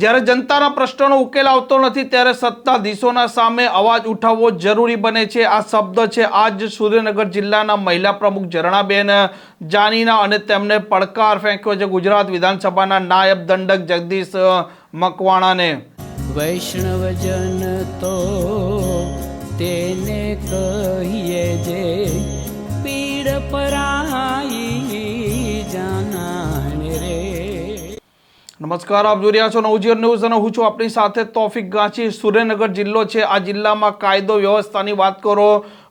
જ્યારે જનતાના પ્રશ્નોનો ઉકેલ આવતો નથી, ત્યારે સત્તાધીશોના સામે અવાજ ઉઠાવવો જરૂરી બને છે. આ શબ્દ છે આજ સુરેન્દ્રનગર જિલ્લાના મહિલા પ્રમુખ ઝરણાબેન જાનીના અને તેમને પડકાર ફેંક્યો છે ગુજરાત વિધાનસભાના નાયબ દંડક જગદીશ મકવાણાને. વૈષ્ણવજન તો તેને કહીએ જે નમસ્કાર, આપ જોઈ રહ્યા છો નવજીવન ન્યૂઝ અને હું છું આપણી સાથે તોફિક ગાંચી. સુરેન્દ્રનગર જિલ્લો છે. આ જિલ્લામાં કાયદો વ્યવસ્થાની વાત કરો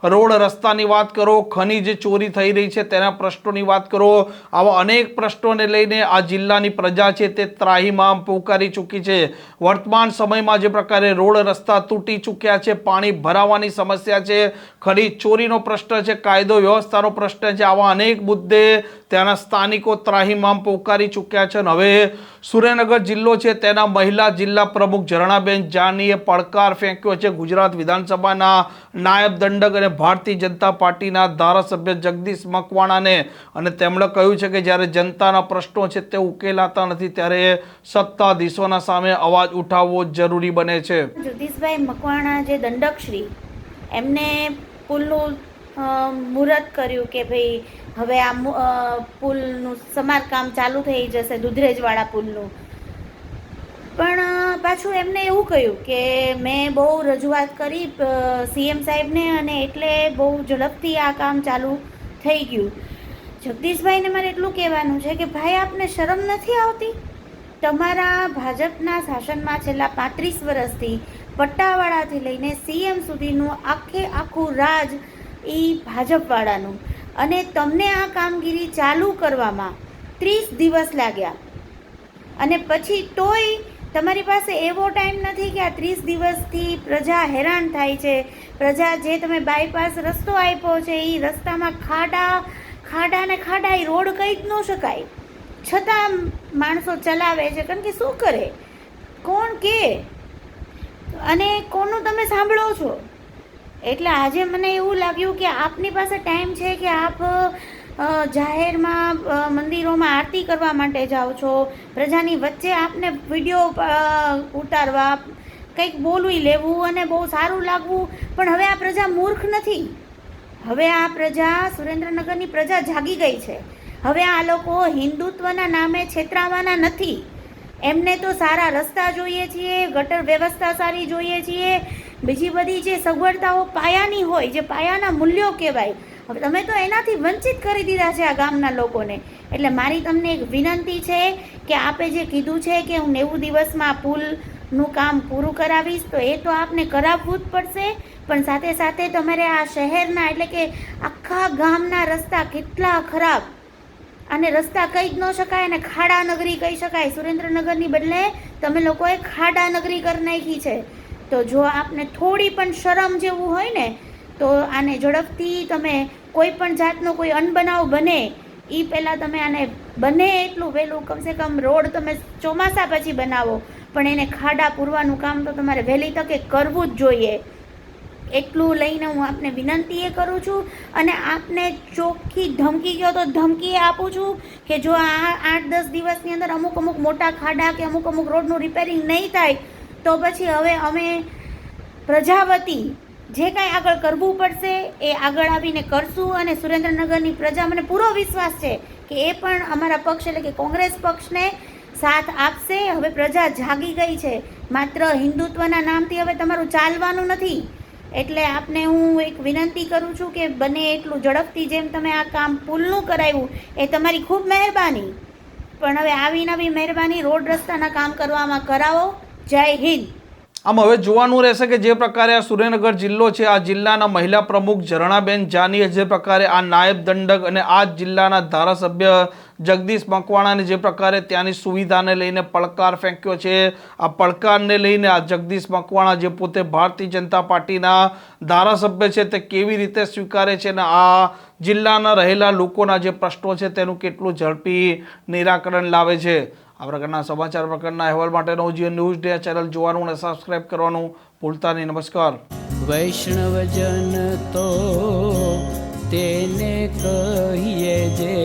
રોડ રસ્તાની વાત કરો, ખનીજ ચોરી થઈ રહી છે તેના પ્રશ્નોની વાત કરો. આવા અનેક પ્રશ્નોને લઈને આ જિલ્લાની પ્રજા છે તે ત્રાહીમામ પોકારી ચૂકી છે. વર્તમાન સમયમાં જે પ્રકારે રોડ રસ્તા તૂટી ચૂક્યા છે, પાણી ભરાવાની સમસ્યા છે, ખનીજ ચોરીનો પ્રશ્ન છે, કાયદો વ્યવસ્થાનો પ્રશ્ન છે, આવા અનેક મુદ્દે ત્યાંના સ્થાનિકો ત્રાહીમામ પોકારી ચૂક્યા છે. અને હવે સુરેન્દ્રનગર જિલ્લો છે તેના મહિલા જિલ્લા પ્રમુખ ઝરણાબેન જાનીએ પડકાર ફેંક્યો છે. ગુજરાત વિધાનસભાના નાયબ દંડક અને ભારતીય જનતા પાર્ટીના ધારાસભ્ય જગદીશ મકવાણાને અને તેમણે કહ્યું છે કે જ્યારે જનતાના પ્રશ્નો છે તે ઉકેલાતા નથી, ત્યારે સત્તાધીશોના સામે અવાજ ઉઠાવવો જરૂરી બને છે. જગદીશભાઈ મકવાણા જે દંડકશ્રી, એમને પુલનું મુહૂર્ત કર્યું કે ભાઈ હવે આ પુલનું સમારકામ ચાલુ થઈ જશે, દુધરેજવાળા પુલનું. પણ પાછું એમને એવું કહ્યું કે મેં બહુ રજૂઆત કરી સીએમ સાહેબને અને એટલે બહુ ઝડપથી આ કામ ચાલુ થઈ ગયું. જગદીશભાઈને મારે એટલું કહેવાનું છે કે ભાઈ, આપને શરમ નથી આવતી? તમારા ભાજપના શાસનમાં છેલ્લા પાંત્રીસ વર્ષથી પટ્ટાવાળાથી લઈને સીએમ સુધીનું આખે આખું રાજ એ ભાજપવાળાનું. અને તમને આ કામગીરી ચાલુ કરવામાં ત્રીસ દિવસ લાગ્યા. અને પછી તોય તમારી પાસે એવો ટાઈમ નથી કે આ ત્રીસ દિવસથી પ્રજા હેરાન થાય છે. પ્રજા જે તમે બાયપાસ રસ્તો આપ્યો છે એ રસ્તામાં ખાડા ખાડા ને ખાડા એ રોડ કહી જ ન શકાય. છતાં માણસો ચલાવે છે, કારણ કે શું કરે? કોણ કે? અને કોનું તમે સાંભળો છો? એટલે આજે મને એવું લાગ્યું કે આપની પાસે ટાઈમ છે કે આપ જાહેરમાં મંદિરોમાં આરતી કરવા માટે જાઓ છો. પ્રજાની વચ્ચે આપને વીડિયો ઉતારવા, કંઈક બોલવી, લેવું અને બહુ સારું લાગવું. પણ હવે આ પ્રજા મૂર્ખ નથી. હવે આ પ્રજા સુરેન્દ્રનગરની પ્રજા જાગી ગઈ છે. હવે આ લોકો હિન્દુત્વના નામે છેતરાવાના નથી. એમને તો સારા રસ્તા જોઈએ છીએ, ગટર વ્યવસ્થા સારી જોઈએ છીએ. બીજી બધી જે સગવડતાઓ પાયાની હોય, જે પાયાના મૂલ્યો કહેવાય હવે તમે તો એનાથી વંચિત કરી દીધા છે આ ગામના લોકોને. એટલે મારી તમને એક વિનંતી છે કે આપે જે કીધું છે કે હું નેવું દિવસમાં પુલનું કામ પૂરું કરાવીશ, તો એ તો આપને કરાવવું જ પડશે. પણ સાથે સાથે તમારે આ શહેરના એટલે કે આખા ગામના રસ્તા કેટલા ખરાબ. અને રસ્તા કહી જ ન શકાય અને ખાડા નગરી કહી શકાય. સુરેન્દ્રનગરની બદલે તમે લોકોએ ખાડા નગરી કરી નાખી છે. તો જો આપને થોડી પણ શરમ જેવું હોય ને તો આને ઝડપથી તમે કોઈ પણ જાતનો કોઈ અનબનાવ બને એ પહેલાં તમે આને બને એટલું વહેલું. કમસે કમ રોડ તમે ચોમાસા પછી બનાવો, પણ એને ખાડા પૂરવાનું કામ તો તમારે વહેલી તકે કરવું જ જોઈએ. એટલું લઈને હું આપને વિનંતી એ કરું છું અને આપને ચોખ્ખી ધમકી ગયો તો ધમકી આપું છું કે જો આ આઠ દસ દિવસની અંદર અમુક અમુક મોટા ખાડા કે અમુક અમુક રોડનું રિપેરિંગ નહીં થાય, તો પછી હવે અમે પ્રજાવતી જે કાંઈ આગળ કરવું પડશે એ આગળ આવીને કરશું અને સુરેન્દ્રનગરની પ્રજા મને પૂરો વિશ્વાસ છે કે એ પણ અમારા પક્ષ એટલે કે કોંગ્રેસ પક્ષને સાથ આપશે. હવે પ્રજા જાગી ગઈ છે. માત્ર હિન્દુત્વના નામથી હવે તમારું ચાલવાનું નથી. એટલે આપને હું એક વિનંતી કરું છું કે બને એટલું ઝડપથી જેમ તમે આ કામ પુલનું કરાવ્યું, એ તમારી ખૂબ મહેરબાની. પણ હવે આવી નવી મહેરબાની રોડ રસ્તાના કામ કરવામાં કરાવો. જય હિન્દ. આમ હવે જોવાનું રહેશે કે જે પ્રકારે આ સુરેન્દ્રનગર જિલ્લો છે, આ જિલ્લાના મહિલા પ્રમુખ ઝરણાબેન જાનીએ જે પ્રકારે આ નાયબ દંડક અને આ જિલ્લાના ધારાસભ્ય જગદીશ મકવાણાને જે પ્રકારે ત્યાંની સુવિધાને લઈને પડકાર ફેંક્યો છે, આ પડકારને લઈને આ જગદીશ મકવાણા જે પોતે ભારતીય જનતા પાર્ટીના ધારાસભ્ય છે તે કેવી રીતે સ્વીકારે છે અને આ જિલ્લાના રહેલા લોકોના જે પ્રશ્નો છે તેનું કેટલું ઝડપી નિરાકરણ લાવે છે. આ પ્રકારના સમાચાર પ્રકારના અહેવાલ માટે નવજીવન ન્યૂઝ ડે ચેનલ જોવાનું અને સબસ્ક્રાઇબ કરવાનું ભૂલતા નહીં. નમસ્કાર. વૈષ્ણવજન તો તેને કહીએ જે